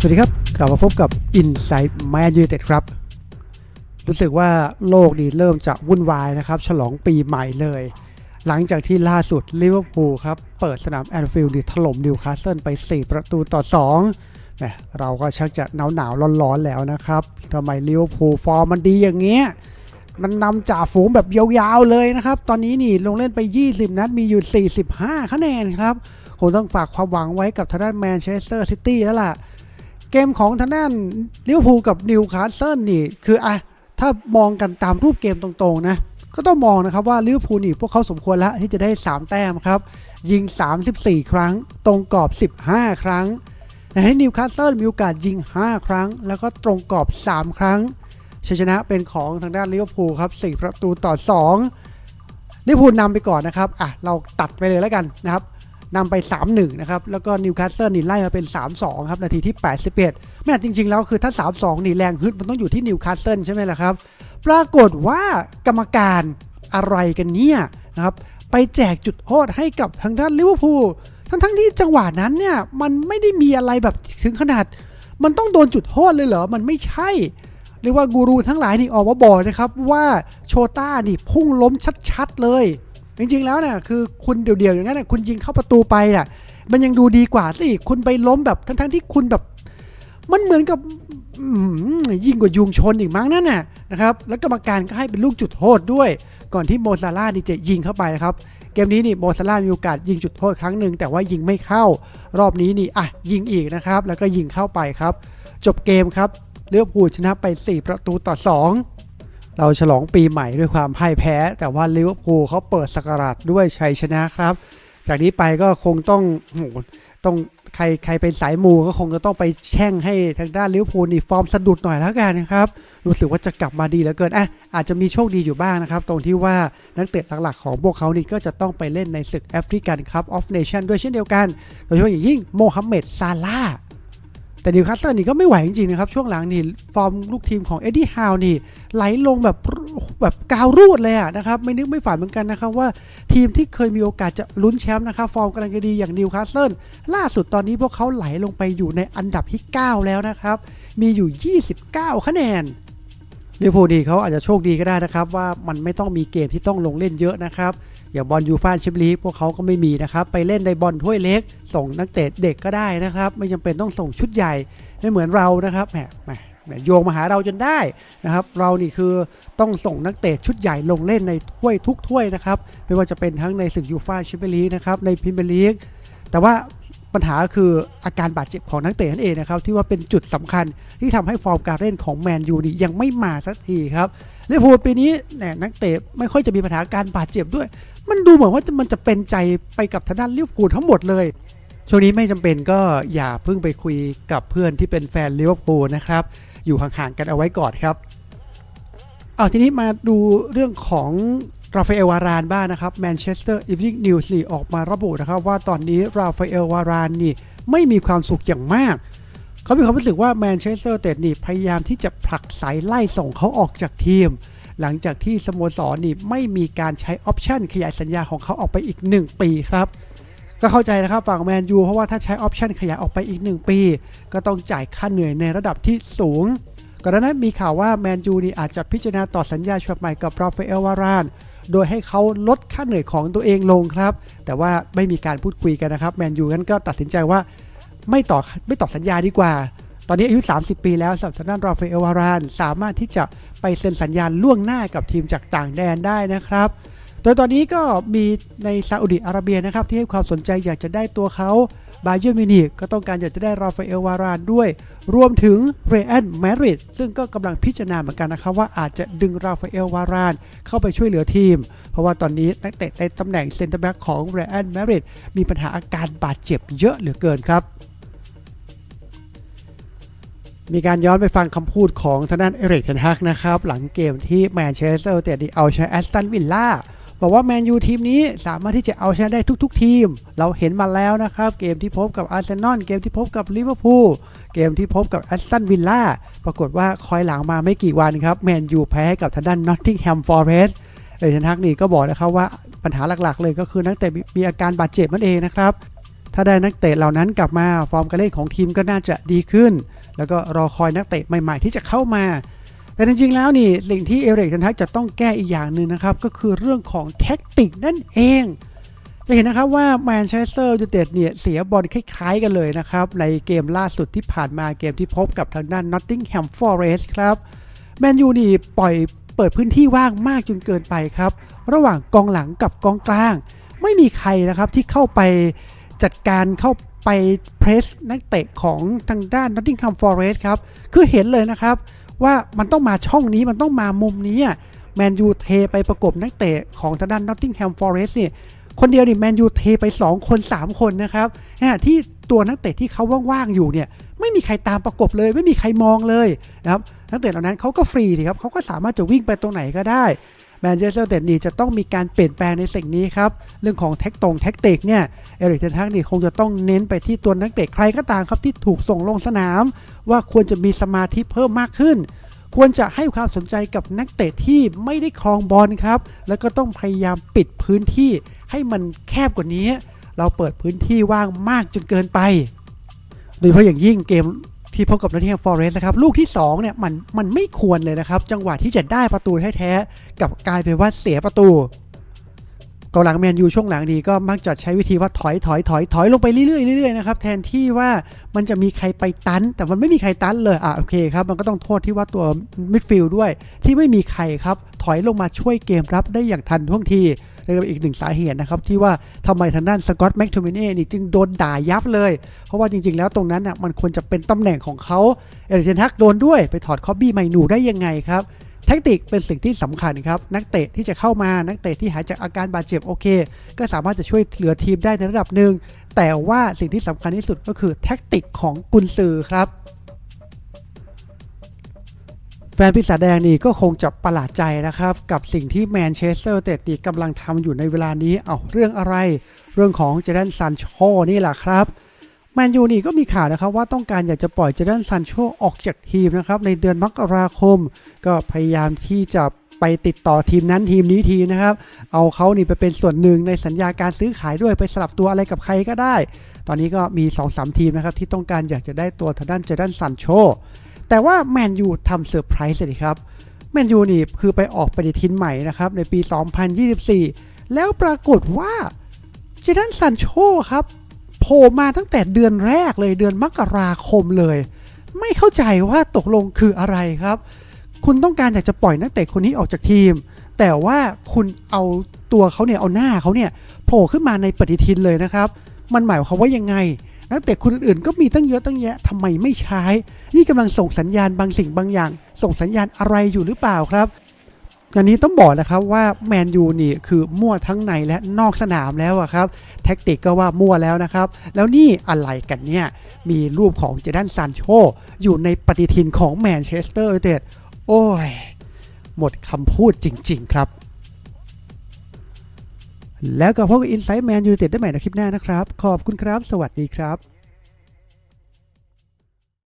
สวัสดีครับ กลับมาพบกับ Inside Man United ครับ รู้สึกว่าโลกนี้เริ่มจะวุ่นวายนะครับ ฉลองปีใหม่เลย หลังจากที่ล่าสุดลิเวอร์พูลครับ เปิดสนามแอนฟิลด์ถล่มนิวคาสเซิลไป 4 ประตูต่อ2แหมเราก็ชักจะหนาวหนาวๆร้อนๆแล้วนะครับทำไมลิเวอร์พูลฟอร์มมันดีอย่างเงี้ยมันนำจ่าฝูงแบบยาวๆเลยนะครับ ตอนนี้นี่ลงเล่นไป 20 นัดมีอยู่ 45 คะแนนครับคงต้องฝากความหวังไว้กับทางด้านแมนเชสเตอร์ซิตี้แล้วล่ะ กมของทางด้านลิเวอร์พูลกับนิวคาสเซิลนี่คืออะถ้ามองกันตามรูปเกมตรงๆนะก็ต้องมองนะครับว่าลิเวอร์พูลนี่พวกเขาสมควรแล้วที่จะได้ 3 แต้มครับ ยิง 34 ครั้ง ตรงกรอบ 15 ครั้งแต่ให้นิวคาสเซิลมีโอกาสยิง 5 ครั้ง แล้วก็ตรงกรอบ 3 ครั้งชัยชนะเป็นของทางด้านลิเวอร์พูลครับ 4 ประตูต่อ2ลิเวอร์พูลนำไปก่อนนะครับอะเราตัดไปเลยแล้วกันนะครับ นำไป 3-1 นะครับ แล้วก็นิวคาสเซิลนี่ไล่มาเป็น 3-2 ครับ นาทีที่ 81แม่จริง ๆ แล้วคือถ้า 3-2 นี่แรงฮึดมันต้องอยู่ที่นิวคาสเซิลใช่ไหมล่ะครับ ปรากฏว่ากรรมการอะไรกันเนี่ยนะครับ ไปแจกจุดโทษให้กับทางด้านลิเวอร์พูล ทั้งๆที่จังหวะนั้นเนี่ยมันไม่ได้มีอะไรแบบถึงขนาด มันต้องโดนจุดโทษเลยเหรอ มันไม่ใช่เรียกว่ากูรูทั้งหลายนี่ออกมาบอกนะครับว่าโชต้านี่พุ่งล้มชัดๆเลย จริง ๆ แล้วเนี่ยคือคุณเดี่ยวๆอย่างนั้นน่ะคุณยิงเข้าประตูไปอะ มันยังดูดีกว่าสิคุณไปล้มแบบทั้งๆที่คุณแบบ มันเหมือนกับยิ่งกว่ายุงชนอีกมั้งนั่นน่ะนะครับ แล้วกรรมการก็ให้เป็นลูกจุดโทษด้วย ก่อนที่โมซาร่านี่จะยิงเข้าไปนะครับ เกมนี้นี่โมซาร่ามีโอกาสยิงจุดโทษครั้งหนึ่งแต่ว่ายิงไม่เข้ารอบนี้นี่อะยิงอีกนะครับ แล้วก็ยิงเข้าไปครับ จบเกมครับเลือพูชนะไป 4 ประตูต่อ 2 เราฉลองปีใหม่ด้วยความพ่ายแพ้ แต่ว่าลิเวอร์พูลเขาเปิดสกราชด้วยชัยชนะครับ จากนี้ไปก็คงต้องโหต้องใครใครเป็นสายมูก็คงจะต้องไปแช่งให้ทางด้านลิเวอร์พูลนี่ฟอร์มสะดุดหน่อยแล้วกันนะครับ รู้สึกว่าจะกลับมาดีเหลือเกินอะอาจจะมีโชคดีอยู่บ้างนะครับ ตรงที่ว่านักเตะหลักๆของพวกเขานี่ก็จะต้องไปเล่นในศึกแอฟริกันคัพออฟเนชั่นด้วยเช่นเดียวกัน โดยเฉพาะอย่างยิ่งโมฮัมเหม็ดซาลาแต่นิวคาสเซิลนี่ก็ไม่ไหวจริงๆนะครับ ช่วงหลังนี่ฟอร์มลูกทีมของเอ็ดดี้ฮาวนี่ ไหลลงแบบแบบกาวรูดเลยอะนะครับไม่นึกไม่ฝันเหมือนกันนะครับว่าทีมที่เคยมีโอกาสจะลุ้นแชมป์นะครับฟอร์มกำลังดีอย่างนิวคาสเซิลล่าสุดตอนนี้พวกเขาไหลลงไปอยู่ในอันดับที่ 9 แล้วนะครับ มีอยู่ 29 คะแนนลิเวอร์พูลนี่เขาอาจจะโชคดีก็ได้นะครับ ว่ามันไม่ต้องมีเกมที่ต้องลงเล่นเยอะนะครับอย่างบอลยูฟ่าแชมเปี้ยนลีกพวกเขาก็ไม่มีนะครับ ไปเล่นในบอลถ้วยเล็ก ส่งนักเตะเด็กก็ได้นะครับ ไม่จำเป็นต้องส่งชุดใหญ่ไม่เหมือนเรานะครับแหม โยงมาหาเราจนได้นะครับ เรานี่คือต้องส่งนักเตะชุดใหญ่ลงเล่นในถ้วยทุกถ้วยนะครับ ไม่ว่าจะเป็นทั้งในศึกยูฟ่าแชมเปี้ยนลีกนะครับในพรีเมียร์ลีกแต่ว่าปัญหาคืออาการบาดเจ็บของนักเตะนั่นเองนะครับ ที่ว่าเป็นจุดสำคัญที่ทำให้ฟอร์มการเล่นของแมนยูนี่ยังไม่มาสักทีครับลิเวอร์พูลปีนี้แหมนักเตะไม่ค่อยจะมีปัญหาการบาดเจ็บด้วย มันดูเหมือนว่ามันจะเป็นใจไปกับทางด้านลิเวอร์พูลทั้งหมดเลยช่วงนี้ไม่จำเป็นก็อย่าเพิ่งไปคุยกับเพื่อนที่เป็นแฟนลิเวอร์พูลนะครับ อยู่ห่างๆกันเอาไว้ก่อนครับเอาทีนี้มาดูเรื่องของราฟาเอลวารานบ้างนะครับแมนเชสเตอร์อีฟ n ิ n นิวส์ลี่ออกมาระบุนะครับว่าตอนนี้ราฟาเอลวารานนี่ไม่มีความสุขอย่างมาก เขามีความรู้สึกว่าแมนเชสเตอร์เตดนี่พยายามที่จะผลักสายไล่ส่งเขาออกจากทีม หลังจากที่สโมสรนี่ไม่มีการใช้ออปชันขยายสัญญาของเขาออกไปอีก 1 ปีครับ ก็เข้าใจนะครับฝั่งแมนยูเพราะว่าถ้าใช้ออปชันขยายออกไปอีก 1 ปี ก็ต้องจ่ายค่าเหนื่อยในระดับที่สูงก่อนหน้านั้นมีข่าวว่าแมนยูนี่อาจจะพิจารณาต่อสัญญาฉบับใหม่กับราฟาเอลวาราน โดยให้เขาลดค่าเหนื่อยของตัวเองลงครับ แต่ว่าไม่มีการพูดคุยกันนะครับแมนยูนั้นก็ตัดสินใจว่าไม่ต่อไม่ต่อสัญญาดีกว่า ตอนนี้อายุ 30 ปีแล้วสำหรับทางด้านราฟาเอลวาราน สามารถที่จะไปเซ็นสัญญาล่วงหน้ากับทีมจากต่างแดนได้นะครับ ดยตอนนี้ก็มีในซาอุดิอาระเบียนะครับ ที่ให้ความสนใจอยากจะได้ตัวเขาบาเยอร์มินิกก็ต้องการอยากจะได้ราฟาเอลวารานด้วย รวมถึงเรอันแมริดซึ่งก็กำลังพิจารณาเหมือนกันนะครับ ว่าอาจจะดึงราฟาเอลวารานเข้าไปช่วยเหลือทีม เพราะว่าตอนนี้นักเตะในตำแหน่งเซนเตอร์แบ็กของเรอันแมริดมีปัญหาอาการบาดเจ็บเยอะเหลือเกินครับมีการย้อนไปฟังคำพูดของทางด้านเอริกเทนฮักนะครับ หลังเกมที่แมนเชสเตอร์ยูไนเต็ดเอาชนะแอสตันวิลล่า บอกว่าแมนยูทีมนี้สามารถที่จะเอาชนะได้ทุก ๆ ทีม เราเห็นมาแล้วนะครับ เกมที่พบกับอาร์เซนอลเกมที่พบกับลิเวอร์พูลเกมที่พบกับแอสตันวิลล่าปรากฏว่าคอยหลังมาไม่กี่วันครับแมนยูแพ้ให้กับทางด้านนอตติงแฮมฟอร์เรสต์เอเทนฮักนี่ก็บอกนะครับว่าปัญหาหลักๆ เลยก็คือนักเตะมีอาการบาดเจ็บนั่นเองนะครับถ้าได้นักเตะเหล่านั้นกลับมาฟอร์มการเล่นของทีมก็น่าจะดีขึ้น แล้วก็รอคอยนักเตะใหม่ ๆ ที่จะเข้ามา แต่จริงๆแล้วนี่สิ่งที่เอริกเทนทักจะต้องแก้อีกอย่างหนึ่งนะครับ ก็คือเรื่องของแท็กติกนั่นเอง จะเห็นนะครับว่าแมนเชสเตอร์ยูไนเต็ดเนี่ยเสียบอลคล้ายๆกันเลยนะครับ ในเกมล่าสุดที่ผ่านมาเกมที่พบกับทางด้าน Nottingham Forest ครับแมนยูนี่ปล่อยเปิดพื้นที่ว่างมากจนเกินไปครับ ระหว่างกองหลังกับกองกลาง ไม่มีใครนะครับที่เข้าไปจัดการเข้าไปเพรสนักเตะของทางด้าน Nottingham Forest ครับคือเห็นเลยนะครับ ว่ามันต้องมาช่องนี้มันต้องมามุมนี้แมนยูเทไปประกบนักเตะของทางด้าน Nottingham Forest เนี่ยคนเดียวนี่แมนยูเทไป 2 คน 3 คนนะครับนะที่ตัวนักเตะที่เขาว่างๆอยู่เนี่ยไม่มีใครตามประกบเลย ไม่มีใครมองเลยนะครับนักเตะเหล่านั้นเขาก็ฟรีสิครับเขาก็สามารถจะวิ่งไปตรงไหนก็ได้ แมนเชสเตอร์เดนี่จะต้องมีการเปลี่ยนแปลงในสิ่งนี้ครับ เรื่องของแท็กตรงแท็กติกเนี่ยเอริกเทนทักนี่คงจะต้องเน้นไปที่ตัวนักเตะใครก็ตามครับที่ถูกส่งลงสนาม ว่าควรจะมีสมาธิเพิ่มมากขึ้น ควรจะให้ความสนใจกับนักเตะที่ไม่ได้ครองบอลครับ แล้วก็ต้องพยายามปิดพื้นที่ให้มันแคบกว่านี้ เราเปิดพื้นที่ว่างมากจนเกินไป โดยเฉพาะอย่างยิ่งเกม ที่พบกับนอตติงแฮมฟอร์เรสต์นะครับลูกที่2เนี่ยมันมันไม่ควรเลยนะครับ จังหวะที่จะได้ประตูแท้ๆกับกลายเป็นว่าเสียประตูกองหลังแมนยูช่วงหลังนี้ก็มักจะใช้วิธีว่าถอยถอยถอยถอยลงไปเรื่อยๆเรื่อยๆนะครับแทนที่ว่ามันจะมีใครไปตัน แต่มันไม่มีใครตันเลยอะโอเคครับมันก็ต้องโทษที่ว่าตัวมิดฟิลด์ด้วย ที่ไม่มีใครครับถอยลงมาช่วยเกมรับได้อย่างทันท่วงที นี่ก็เป็นอีกหนึ่งสาเหตุนะครับที่ว่าทำไมทางด้านสกอตแม็กโทมิเน่นี่จึงโดนด่ายับเลย เพราะว่าจริงๆ แล้วตรงนั้นน่ะมันควรจะเป็นตำแหน่งของเขาเอริกเทนทักโดนด้วยไปถอดคอบบี้ไมนูได้ยังไงครับแทคติกเป็นสิ่งที่สำคัญครับ นักเตะที่จะเข้ามานักเตะที่หายจากอาการบาดเจ็บโอเค ก็สามารถจะช่วยเหลือทีมได้ในระดับหนึ่งแต่ว่าสิ่งที่สำคัญที่สุดก็คือแทคติกของกุนซือครับ แฟนปีศาแดงนี่ก็คงจะประหลาดใจนะครับ กับสิ่งที่แมนเชสเตอร์เตตีกำลังทำอยู่ในเวลานี้ เอาเรื่องอะไร เรื่องของเจเดนซันโชนี่แหละครับแมนยูนี่ก็มีข่าวนะครับว่าต้องการอยากจะปล่อยเจเดนซันโชออกจากทีมนะครับในเดือนมกราคม ก็พยายามที่จะไปติดต่อทีมนั้นทีมนี้ทีนะครับ เอาเขานี่ไปเป็นส่วนหนึ่งในสัญญาการซื้อขายด้วยไปสลับตัวอะไรกับใครก็ได้ ตอนนี้ก็มี 2-3 ทีมนะครับที่ต้องการอยากจะได้ตัวทางด้านเจเดนซันโช แต่ว่าแมนยูทำเซอร์ไพรส์เลยครับแมนยูนี่คือไปออกปฏิทินใหม่นะครับในปี 2024 แล้วปรากฏว่าเจดันซันโชครับโผล่มาตั้งแต่เดือนแรกเลยเดือนมกราคมเลย ไม่เข้าใจว่าตกลงคืออะไรครับ คุณต้องการอยากจะปล่อยนักเตะคนนี้ออกจากทีม แต่ว่าคุณเอาตัวเขาเนี่ยเอาหน้าเขาเนี่ยโผล่ขึ้นมาในปฏิทินเลยนะครับ มันหมายความว่ายังไง นักเตะคนอื่นๆก็มีตั้งเยอะตั้งแยะทำไมไม่ใช้ นี่กำลังส่งสัญญาณบางสิ่งบางอย่าง ส่งสัญญาณอะไรอยู่หรือเปล่าครับอันนี้ต้องบอกนะครับว่าแมนยูนี่คือมั่วทั้งในและนอกสนามแล้วครับ แท็กติกก็ว่ามั่วแล้วนะครับ แล้วนี่อะไรกันเนี่ย มีรูปของเจดันซานโชอยู่ในปฏิทินของแมนเชสเตอร์ยูไนเต็ดโอ้ย หมดคำพูดจริง ๆ ครับ แล้วก็พบกับอินไซต์แมนยูเต็ดได้ใหม่ในคลิปหน้านะครับ ขอบคุณครับ สวัสดีครับ